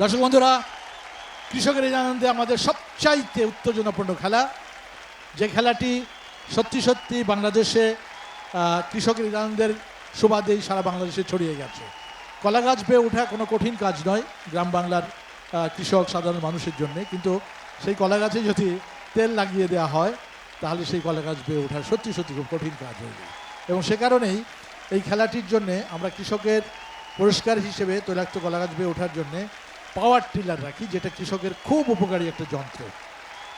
দর্শক বন্ধুরা, কৃষকের এই আনন্দে আমাদের সবচাইতে উত্তেজনাপূর্ণ খেলা, যে খেলাটি সত্যি সত্যি বাংলাদেশে কৃষকের আনন্দের সুবাদেই সারা বাংলাদেশে ছড়িয়ে গেছে। কলা গাছ বেয়ে ওঠা কোনো কঠিন কাজ নয়, গ্রাম বাংলার কৃষক সাধারণ মানুষের জন্যে। কিন্তু সেই কলা গাছে যদি তেল লাগিয়ে দেওয়া হয় তাহলে সেই কলা গাছ বেয়ে ওঠা সত্যি সত্যি খুব কঠিন কাজ হয়ে যায়। এবং সে কারণেই এই খেলাটির জন্যে আমরা কৃষকের পুরস্কার হিসেবে তৈলাক্ত কলা গাছ বেয়ে ওঠার জন্যে পাওয়ার টিলার রাখি, যেটা কৃষকের খুব উপকারী একটা যন্ত্র।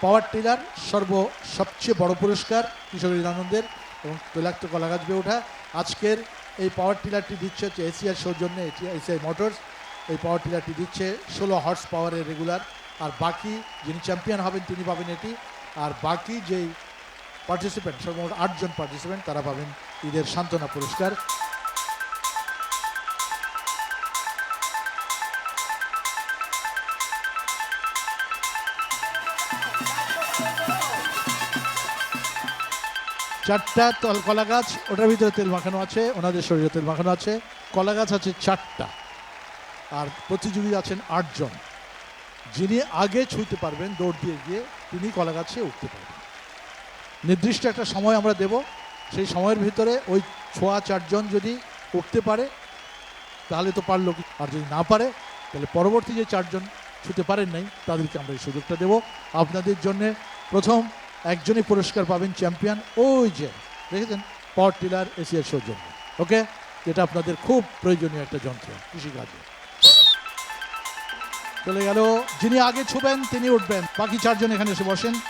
পাওয়ার টিলার সর্ব সবচেয়ে বড় পুরস্কার কৃষকের আনন্দের এবং তৈলাক্ত কলা গাছ বেয়ে ওঠা। আজকের এই পাওয়ার টিলারটি দিচ্ছে হচ্ছে এসিআর সৌজন্যে এটি এসিআই মোটরস এই পাওয়ার টিলারটি দিচ্ছে ষোলো হর্স পাওয়ারের রেগুলার আর বাকি যিনি চ্যাম্পিয়ন হবেন তিনি পাবেন এটি। আর বাকি যেই পার্টিসিপেন্ট সর্বমোট আটজন পার্টিসিপেন্ট তারা পাবেন ঈদের সান্ত্বনা পুরস্কার। চারটা তল কলা গাছ, ওটার ভিতরে তেল মাখানো আছে, ওনাদের শরীরে তেল মাখানো আছে। কলা গাছ আছে চারটা, আর প্রতিযোগী আছেন আটজন। যিনি আগে ছুঁতে পারবেন, দৌড় দিয়ে গিয়ে তিনি কলা গাছে উঠতে পারবেন। নির্দিষ্ট একটা সময় আমরা দেব। সেই সময়ের ভিতরে ওই ছোঁয়া চারজন যদি উঠতে পারে, তাহলে তো পারল আর যদি না পারে, তাহলে পরবর্তী যে চারজন ছুতে পারেন নাই, তাদেরকে আমরা এই সুযোগটা দেব। আপনাদের জন্য প্রথম একজনই পুরস্কার পাবেন চ্যাম্পিয়ন ওই যে, দেখেছেন? পাওয়ার টিলার এশিয়ার সৌজন্য। ওকে? যেটা আপনাদের খুব প্রয়োজনীয় একটা যন্ত্র, কৃষিকাজে। চলে গেল। যিনি আগে ছুবেন, তিনি উঠবেন। বাকি চারজন এখানে এসে বসেন।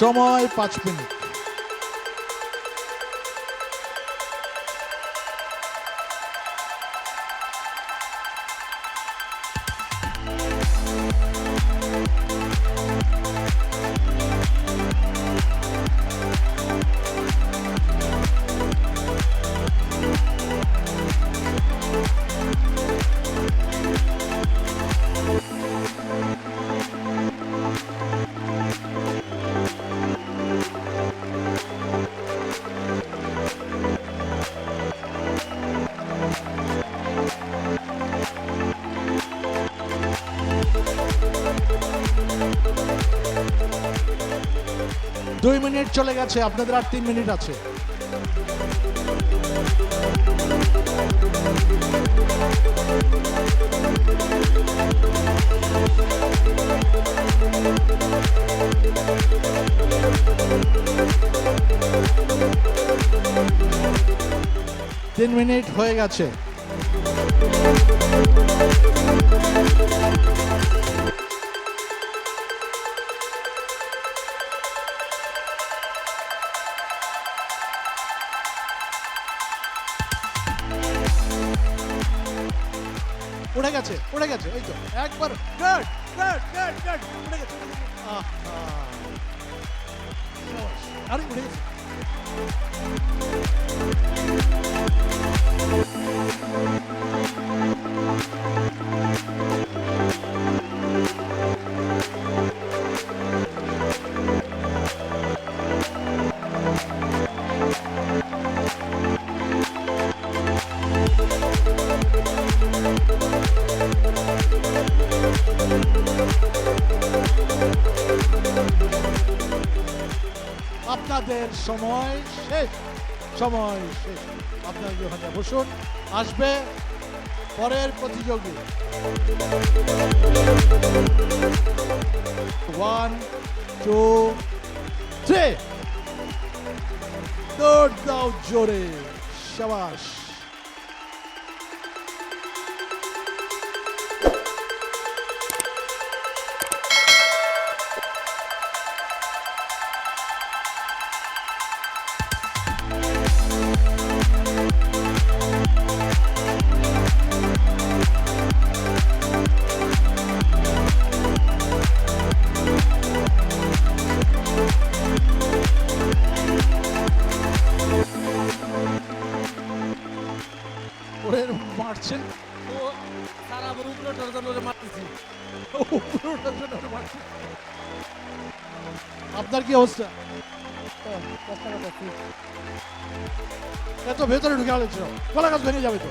সময় পাঁচ মিনিট। দুই মিনিট চলে গেছে আপনাদের আর তিন মিনিট আছে। তিন মিনিট হয়ে গেছে। উঠে গেছে, উড়ে গেছে, এই তো, একবার, গুড গুড গুড গুড, উড়ে গেছে আহা। আরে, উড়ে গেছে আপনাদের সময় শেষ সময় শেষ। আপনারা ওখানে বসুন, আসবে পরের প্রতিযোগী। ওয়ান টু থ্রি দৌড় দাও জোরে, সাবাস। উপরে ওঠার জন্য মারতেছি উপরে ওঠার জন্য মারতেছি আপনার কি অবস্থা হ্যাঁ, এত ভেতরে ঢুকে আলোচনা কলা গাছ ভেঙে যাবে তো।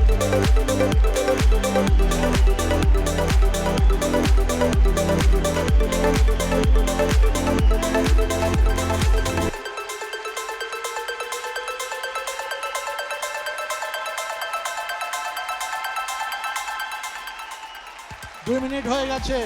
দুই মিনিট হয়ে গেছে।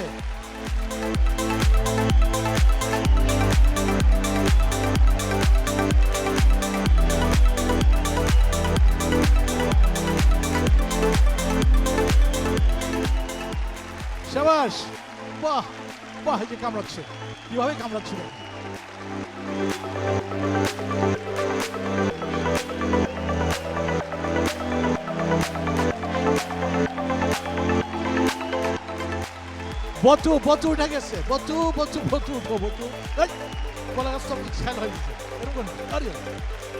সাবাস বাহ বাহ যে কামড়াচ্ছে। কীভাবে কামড়াচ্ছিল? বতু বতু উঠে গেছে বতু বতু বতু উঠো বতু। এই কলা গাছ তো খেয়াল হয়ে গেছে এরকম আরে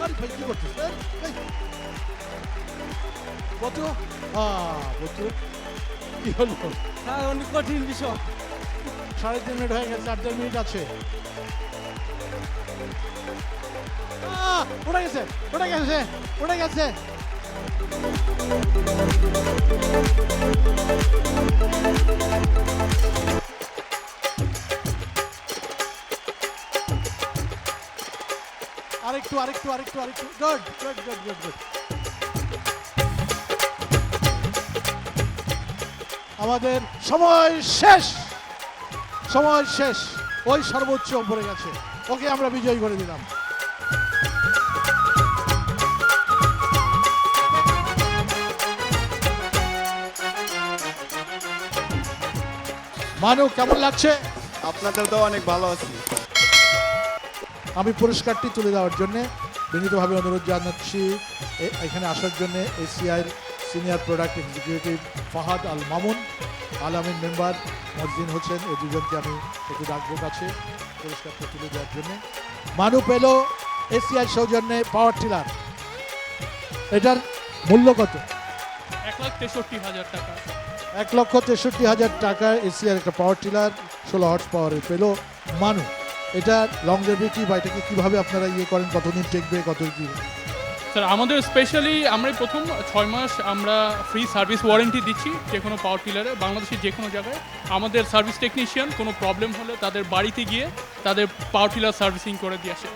আরে ভাই কি করছিস? কি হলো? হ্যাঁ অনেক কঠিন বিষয়। সাড়ে তিন মিনিট হয়ে গেছে আর দেড় মিনিট আছে। উঠে গেছে উঠে গেছে উঠে গেছে। আরেকটু আরেকটু আরেকটু আরেকটু good good good good good আমাদের সময় শেষ। সময় শেষ। ওই সর্বোচ্চ পড়ে গেছে। ওকে আমরা বিজয়ী করে দিলাম। মানু, কেমন লাগছে? আপনাদের তো অনেক ভালো আছি। আমি পুরস্কারটি তুলে দেওয়ার জন্য বিনীতভাবে অনুরোধ জানাচ্ছি এখানে আসার জন্য এসিআইয়ের senior product executive Fahad Al Mamun Alamin member মজদিন Hossain এই দুজনকে আমি একটু ডাকবো কাছে পুরস্কারটা তুলে দেওয়ার জন্য। মানু পেল এসিআই সৌজন্যে পাওয়ার টিলার এটার মূল্য কত? এক লাখ তেষট্টি হাজার টাকা। এক লক্ষ তেষট্টি হাজার টাকায় এসিআর একটা পাওয়ার টিলার ষোলো হর্স পাওয়ারে পেল মানু। এটা লংজেভিটি বা এটাকে কীভাবে আপনারা ইয়ে করেন, কতদিন টেকবে, কত কি? স্যার আমাদের স্পেশালি আমরা প্রথম ছয় মাস আমরা ফ্রি সার্ভিস ওয়ারেন্টি দিচ্ছি যে কোনো পাওয়ার টিলারে বাংলাদেশের যে কোনো জায়গায় আমাদের সার্ভিস টেকনিশিয়ান কোনো প্রবলেম হলে তাদের বাড়িতে গিয়ে তাদের পাওয়ার টিলার সার্ভিসিং করে দিয়ে আসে।